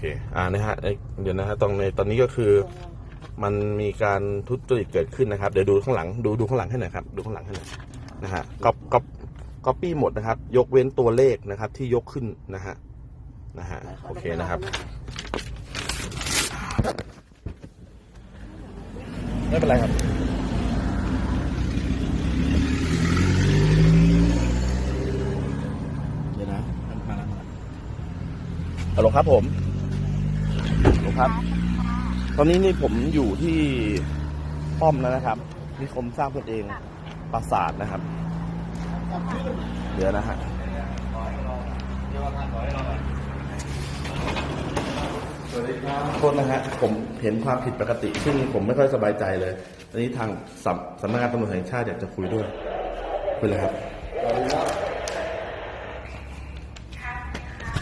เค อ่านะฮะเอ้ยเดี๋ยวนะฮะตรงในตอนนี้ก็คือมันมีการทุจริตเกิดขึ้นนะครับ เดี๋ยวดูข้างหลังดูดูข้างหลังให้หน่อยครับ ดูข้างหลังให้หน่อยนะฮะก๊อปก๊อปก๊อปปี้หมดนะครับ ยกเว้นตัวเลขนะครับ ที่ยกขึ้นนะฮะนะฮะโอเคนะครับ ไม่เป็นไรครับเดี๋ยวนะมาแล้วมาแล้วฮัลโหลครับผมฮัลโหล ครับ ตอนนี้นี่ผมอยู่ที่ป้อมแล้วนะครับนิคมสร้างตนเองปราสาทนะครับ เดี๋ยวนะฮะโทษนะฮะผมเห็นความผิดปกติ ซึ่งผมไม่ค่อยสบายใจเลยตอนนี้ทางสำสำนักงานตำรวจแห่งชาติอยากจะคุยด้วยคุยเลยครับ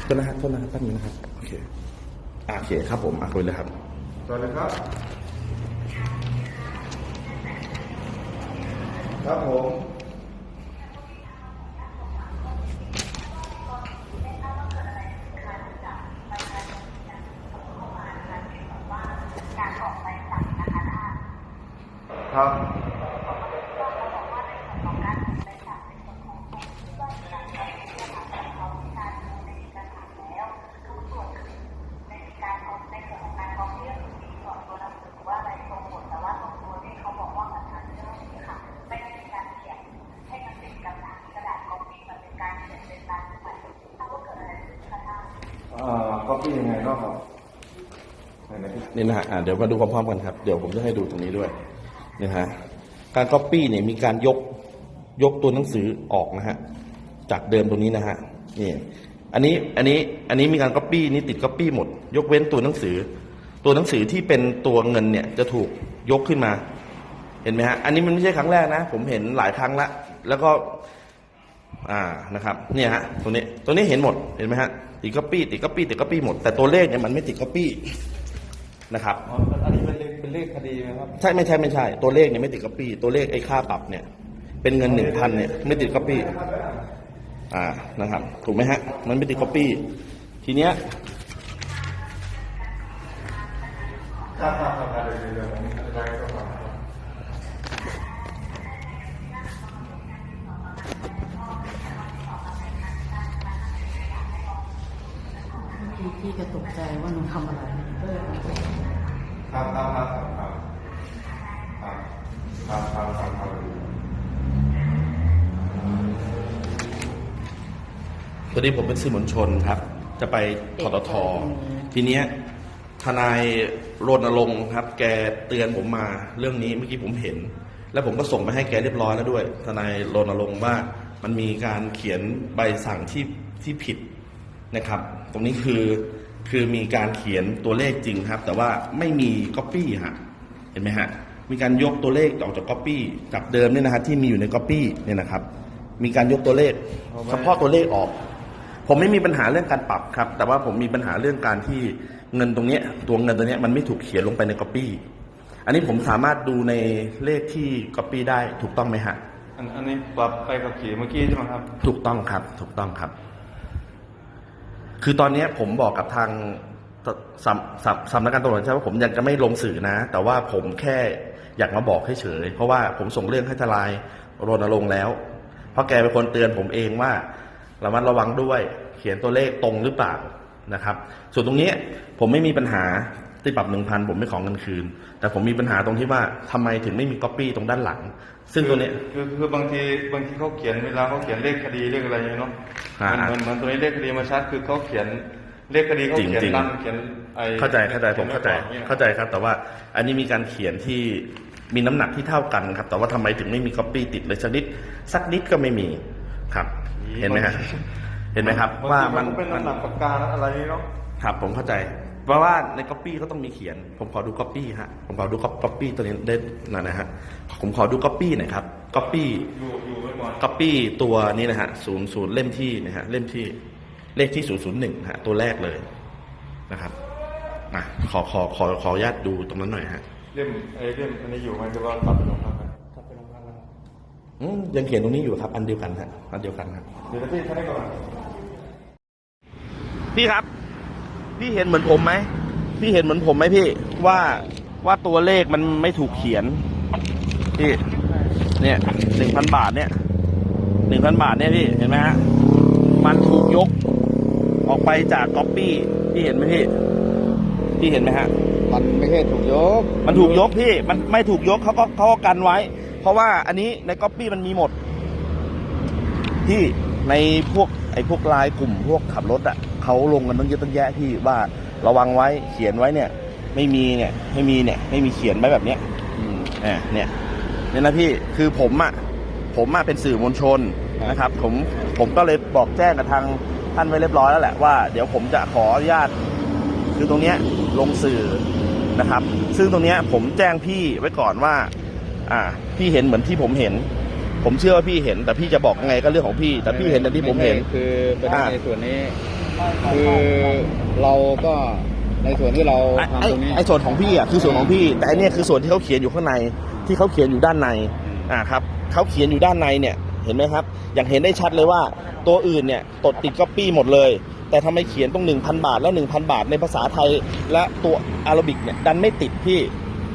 โทษนะฮะโทษนะครับแป๊บนึงนะครับ โอเคอะโอเคครับผมอะคุยเลยครับสวัสดีครับ ครับผม ครับ อ่ยังไงเนาะครับนี่นะฮะเดี๋ยวมาดูพร้อมๆกันครับ เดี๋ยวผมจะให้ดูตรงนี้ด้วยนะฮะการก๊อปปี้เนี่ยมีการยกยกตัวหนังสือออกนะฮะจากเดิมตรงนี้นะฮะนี่อันนี้อันนี้อันนี้มีการก๊อปปี้นี่ติดก๊อปปี้หมด ยกเว้นตัวหนังสือ ตัวหนังสือที่เป็นตัวเงินเนี่ยจะถูกยกขึ้นมา เห็นไหมฮะอันนี้มันไม่ใช่ครั้งแรกนะ ผมเห็นหลายครั้งละแล้วก็ อ่านะครับเนี่ยฮะตรงนี้ตรงนี้เห็นหมดเห็นไหมฮะติดก๊อปปี้ติดก๊อปปี้ติดก๊อปปี้หมดแต่ตัวเลขเนี่ยมันไม่ติดก๊อปปี้นะครับอ๋ออันนี้เป็นเลขเป็นเลขคดีไหมครับใช่ไม่ใช่ไม่ใช่ ตัวเลขเนี่ยไม่ติดก๊อปปี้ตัวเลขไอ้ค่าปรับเนี่ย เป็นเงินหนึ่งพันเนี่ยไม่ติดก๊อปปี้อ่านะครับ ถูกไหมฮะ มันไม่ติดก๊อปปี้ทีเนี้ย พี่พี่ก็ตกใจว่าหนูทำอะไรก็เลยครับครับครับครับครับครับครับครับครับพอดีผมเป็นสื่อมวลชนครับ จะไปททททีเนี้ยทนายรณรงค์ครับ แกเตือนผมมาเรื่องนี้เมื่อกี้ผมเห็น แล้วผมก็ส่งไปให้แกเรียบร้อยแล้วด้วย ทนายรณรงค์ว่ามันมีการเขียนใบสั่งที่ที่ผิด นะครับ ตรงนี้คือคือมีการเขียนตัวเลขจริงครับ แต่ว่าไม่มีก๊อปปี้ฮะเห็นไหมฮะมีการยกตัวเลขออกจากก๊อปปี้จากเดิมเนี่ยนะฮะที่มีอยู่ในก๊อปปี้เนี่ยนะครับ มีการยกตัวเลขเฉพาะตัวเลขออก ผมไม่มีปัญหาเรื่องการปรับครับ แต่ว่าผมมีปัญหาเรื่องการที่เงินตรงเนี้ยตัวเงินตัวเนี้ยมันไม่ถูกเขียนลงไปในก๊อปปี้อันนี้ผมสามารถดูในเลขที่ก๊อปปี้ได้ถูกต้องไหมฮะอันอันนี้ปรับไปขับขี่เมื่อกี้ใช่ไหมครับ ถูกต้องครับ ถูกต้องครับ คือตอนนี้ผมบอกกับทางสำสำสำนักงานตำรวจใช่ว่าผมยังจะไม่ลงสื่อนะ แต่ว่าผมแค่อยากมาบอกให้เฉย เพราะว่าผมส่งเรื่องให้ทลายรณรงค์แล้ว เพราะแกเป็นคนเตือนผมเองว่าระมัดระวังด้วย เขียนตัวเลขตรงหรือเปล่านะครับ ส่วนตรงนี้ผมไม่มีปัญหา ที่ปรับหนึ่งพันผมไม่ขอเงินคืน แต่ผมมีปัญหาตรงที่ว่าทำไมถึงไม่มีก๊อปปี้ตรงด้านหลัง ซึ่งตัวเนี้ยคือคือบางทีบางทีเขาเขียนเวลาเขาเขียนเลขคดีเลขอะไรอย่างเงี้ยเนาะอ่าเหมือนเหมือนตัวนี้เลขคดีมาชัดคือเขาเขียนเลขคดีเขาเขียนจริงๆดันเขียนไอเข้าใจเข้าใจผมเข้าใจขียนไว้ก่อนนี่ยเข้าใจครับ แต่ว่าอันนี้มีการเขียนที่มีน้ำหนักที่เท่ากันครับ แต่ว่าทำไมถึงไม่มีก๊อปปี้ติดเลยสักนิดสักนิดก็ไม่มีครับ เห็นไหมฮะเห็นไหมครับบงว่าทีมันก็เป็นมันน้ำหนักปากกาอะไรเนาะครับผมเข้าใจ เพราะว่าในก๊อปปี้เขาต้องมีเขียน ผมขอดูก๊อปปี้ฮะ ผมขอดูก๊อปปี้ตัวนี้ได้หน่อยนะฮะ ผมขอดูก๊อปปี้หน่อยครับก๊อปปี้อยู่อยู่ไว้ก่อนก๊อปปี้ตัวนี้นะฮะศูนย์ศูนย์เล่มที่นะฮะ เล่มที่เลขที่ศูนย์ศูนย์หนึ่งฮะ ตัวแรกเลยนะครับอะขอขอขอขออนุญาตดูตรงนั้นหน่อยฮะ เล่มไอเล่มอันนี้อยู่ไหมหรือว่าตัดไปลงพักไปตัดไปลงพักแล้วอืมยังเขียนตรงนี้อยู่ครับ อันเดียวกันฮะ อันเดียวกันครับเดี๋ยวนะพี่ท่านได้ก่อนพี่ครับ พี่เห็นเหมือนผมไหมพี่เห็นเหมือนผมไหมพี่ ว่าว่าตัวเลขมันไม่ถูกเขียนพี่เนี่ยหนึ่งพันบาทเนี่ยหนึ่งพันบาทเนี่ยพี่เห็นไหมฮะมันถูกยก ออกไปจากก๊อปปี้พี่เห็นไหมพี่พี่เห็นไหมฮะ มันไม่ใช่ถูกยก มันถูกยกพี่ มันไม่ถูกยกเขาก็เขาก็กันไว้ เพราะว่าอันนี้ในก๊อปปี้มันมีหมด ที่ในพวกไอ้พวกไลายกลุ่มพวกขับรถอะ เขาลงกันตั้งเยอะตั้งแยะที่ว่าระวังไว้เขียนไว้เนี่ย ไม่มีเนี่ยไม่มีเนี่ยไม่มีเขียนไว้แบบเนี้ยอืมอ่าเนี่ยเนี่ยนะพี่คือผมอะผมอะเป็นสื่อมวลชนครับนะครับ ผมผมก็เลยบอกแจ้งกับทางท่านไว้เรียบร้อยแล้วแหละว่าเดี๋ยวผมจะขออนุญาตคือตรงเนี้ยลงสื่อนะครับ ซึ่งตรงเนี้ยผมแจ้งพี่ไว้ก่อนว่า อ่า พี่เห็นเหมือนที่ผมเห็น ผมเชื่อว่าพี่เห็น แต่พี่จะบอกยังไงก็เรื่องของพี่ แต่พี่เห็นอย่างที่ผมเห็นไใช่คือประเด็นอ่าในส่วนนี้ คือเราก็ในส่วนที่เราไอ้ทำตรงนี้ ไอ้ส่วนของพี่อะคือส่วนของพี่ แต่อันเนี้ยคือส่วนที่เขาเขียนอยู่ข้างใน ที่เขาเขียนอยู่ด้านในอ่าครับเขาเขียนอยู่ด้านในเนี่ยเห็นไหมครับ อย่างเห็นได้ชัดเลยว่าตัวอื่นเนี่ยตดติดก๊อปปี้หมดเลย แต่ทำไมเขียนตรงหนึ่งพันบาทแล้วหนึ่งพันบาทในภาษาไทย และตัวอารบิกเนี่ยดันไม่ติดพี่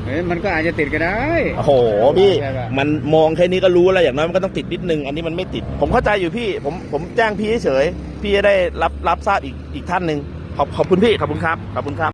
เอ้ยมันก็อาจจะติดก็ได้ โอ้โหพี่ใช่ปะ มันมองแค่นี้ก็รู้แล้วอย่างน้อยมันก็ต้องติดนิดนึง อันนี้มันไม่ติด ผมเข้าใจอยู่พี่ ผมผมแจ้งพี่เฉยๆพี่จะได้รับรับทราบอีกอีกท่านหนึ่งขอบขอบคุณพี่ขอบคุณครับขอบคุณครับ